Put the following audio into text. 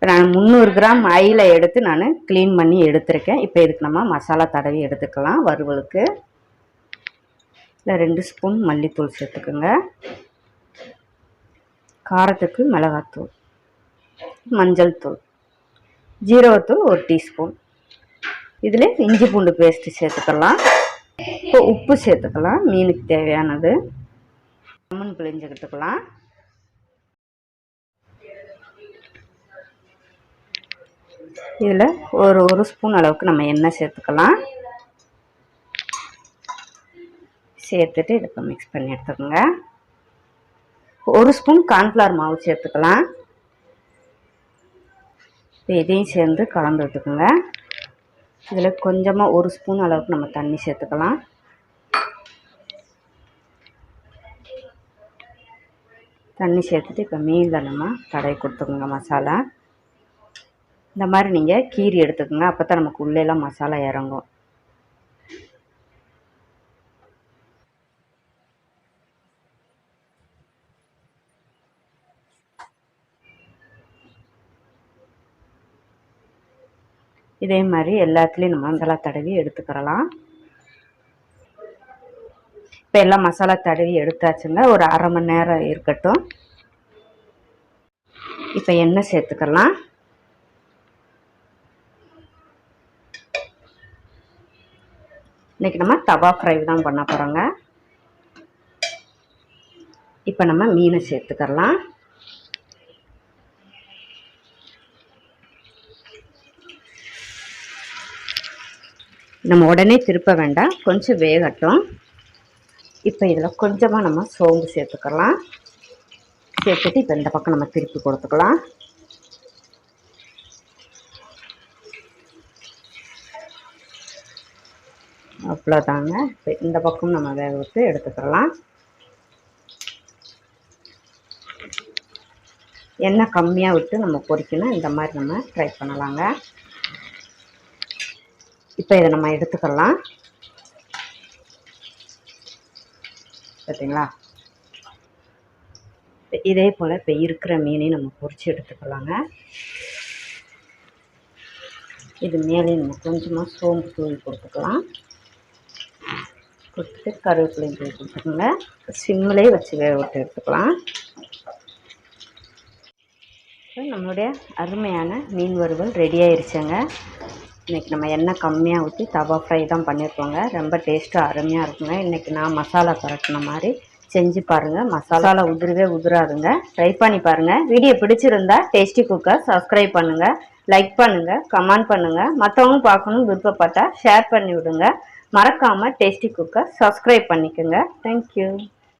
இப்போ நான் முந்நூறு கிராம் ஆயிலை எடுத்து நான் க்ளீன் பண்ணி எடுத்திருக்கேன். இப்போ இதுக்கு நம்ம மசாலா தடவி எடுத்துக்கலாம் வறுவலுக்கு. இல்லை ரெண்டு ஸ்பூன் மல்லித்தூள் சேர்த்துக்குங்க. காரத்துக்கு மிளகாத்தூள் மஞ்சள் தூள் ஜீரகத்தூள் ஒரு டீஸ்பூன். இதில் இஞ்சி பூண்டு பேஸ்ட்டு சேர்த்துக்கலாம். இப்போ உப்பு சேர்த்துக்கலாம். மீனுக்கு தேவையானது. லெமன் பிழிஞ்சுக்கிட்டுக்கலாம் இதில் ஒரு ஒரு ஸ்பூன் அளவுக்கு நம்ம எண்ணெய் சேர்த்துக்கலாம். சேர்த்துட்டு இதை இப்போ மிக்ஸ் பண்ணி எடுத்துக்கோங்க. ஒரு ஸ்பூன் கார்ன்ஃப்ளவர் மாவு சேர்த்துக்கலாம். இப்போ இதையும் சேர்ந்து கலந்து விட்டுக்குங்க. இதில் கொஞ்சமாக ஒரு ஸ்பூன் அளவுக்கு நம்ம தண்ணி சேர்த்துக்கலாம். தண்ணி சேர்த்துட்டு இப்போ மீனில் நம்ம தடவி கொடுத்துக்கோங்க மசாலா. இந்த மாதிரி நீங்கள் கீரி எடுத்துக்கோங்க. அப்போ தான் நமக்கு உள்ளேலாம் மசாலா இறங்கும். இதே மாதிரி எல்லாத்துலேயும் நம்ம மசாலா தடவி எடுத்துக்கிறலாம். இப்போ எல்லாம் மசாலா தடவி எடுத்தாச்சுங்க. ஒரு அரை மணி நேரம் இருக்கட்டும். இப்போ எண்ணெய் சேர்த்துக்கலாம். இன்றைக்கி நம்ம தவா ஃப்ரை தான் பண்ண போகிறோங்க இப்போ நம்ம மீனை சேர்த்துக்கலாம் நம்ம உடனே திருப்ப வேண்டாம் கொஞ்சம் வேகட்டும். இப்போ இதில் கொஞ்சமாக நம்ம சோம்பு சேர்த்துக்கலாம் சேர்த்துட்டு இப்போ இந்த பக்கம் நம்ம திருப்பி கொடுத்துக்கலாம். அவ்வளோதாங்க. இப்போ இந்த பக்கம் நம்ம வேக விட்டு எடுத்துக்கலாம். எண்ணெய் கம்மியாக விட்டு நம்ம பொரிக்கணும் இந்த மாதிரி நம்ம ட்ரை பண்ணலாங்க. இப்போ இதை நம்ம எடுத்துக்கலாம். பார்த்தீங்களா? இதே போல் இப்போ இருக்கிற மீனையும் நம்ம பொரித்து எடுத்துக்கலாங்க. இது மேலே நம்ம கொஞ்சமாக சோம்பு தூவி கொடுத்துக்கலாம் கொடுத்துட்டு கருவேப்பிலையும் போய் கொடுத்துருங்க சிம்மிலே வச்சு வேக விட்டு எடுத்துக்கலாம். நம்மளுடைய அருமையான மீன் வறுவல் ரெடி ஆயிடுச்சுங்க இன்றைக்கி நம்ம எண்ணெய் கம்மியாக ஊற்றி தவா ஃப்ரை தான் பண்ணியிருக்கோங்க ரொம்ப டேஸ்ட்டாக அருமையாக இருக்குங்க. இன்றைக்கி நான் மசாலா பரட்டின மாதிரி செஞ்சு பாருங்கள் மசாலாவில் உதிரவே உதிராதுங்க. ட்ரை பண்ணி பாருங்கள் வீடியோ பிடிச்சிருந்தா டேஸ்டி குக்கர் சப்ஸ்கிரைப் பண்ணுங்கள் லைக் பண்ணுங்கள் கமெண்ட் பண்ணுங்கள் மற்றவங்க பார்க்கணும் விருப்பப்பட்டால் ஷேர் பண்ணி விடுங்க. மறக்காமல் டேஸ்டி குக்கர் சப்ஸ்கிரைப் பண்ணிக்கோங்க. Thank you